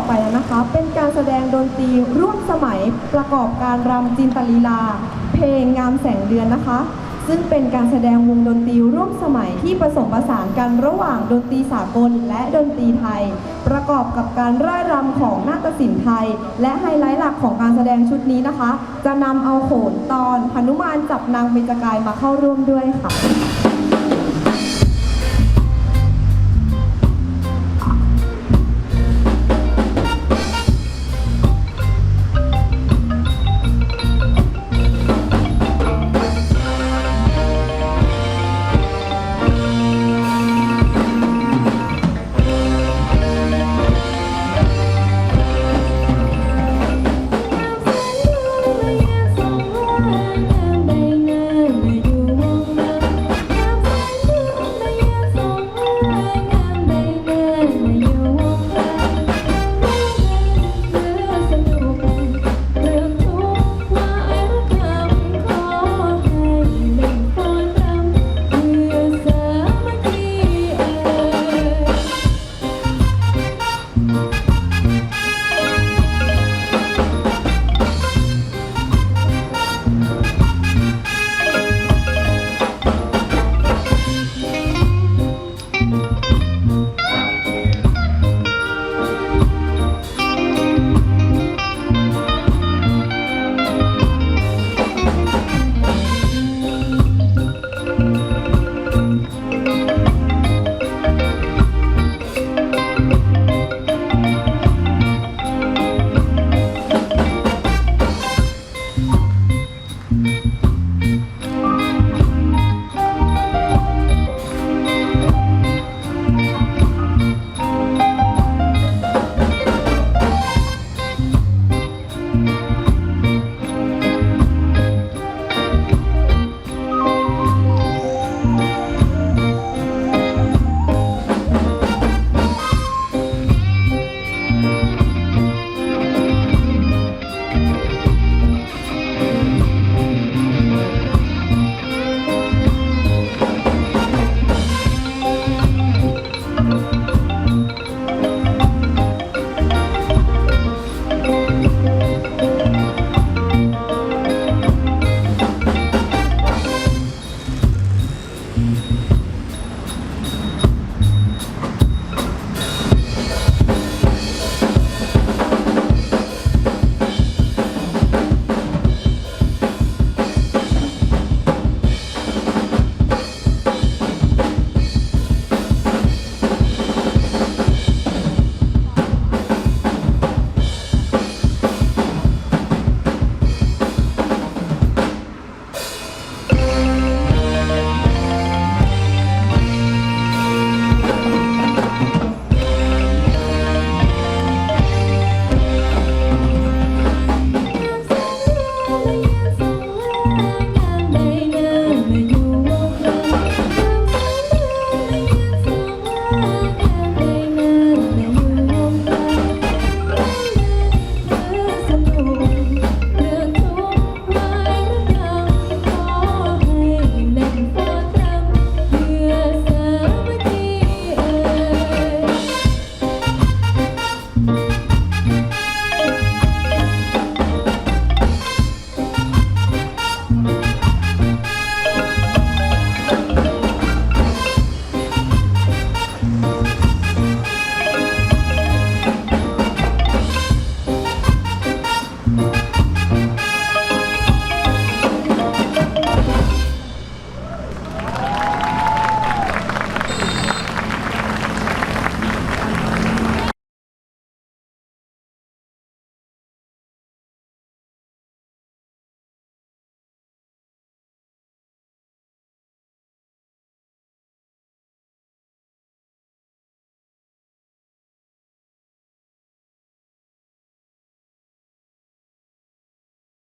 อไปนะคะ เป็นการแสดงดนตรีร่วมสมัยประกอบการรำจินตลีลา เพลงงามแสงเดือนนะคะ ซึ่งเป็นการแสดงวงดนตรีร่วมสมัยที่ผสมผสานกันระหว่างดนตรีสากลและดนตรีไทย ประกอบกับการร่ายรำของนาฏศิลป์ไทย และไฮไลท์หลักของการแสดงชุดนี้นะคะ จะนำเอาโขนตอนพนุมานจับนางเบญจกายมาเข้าร่วมด้วยค่ะ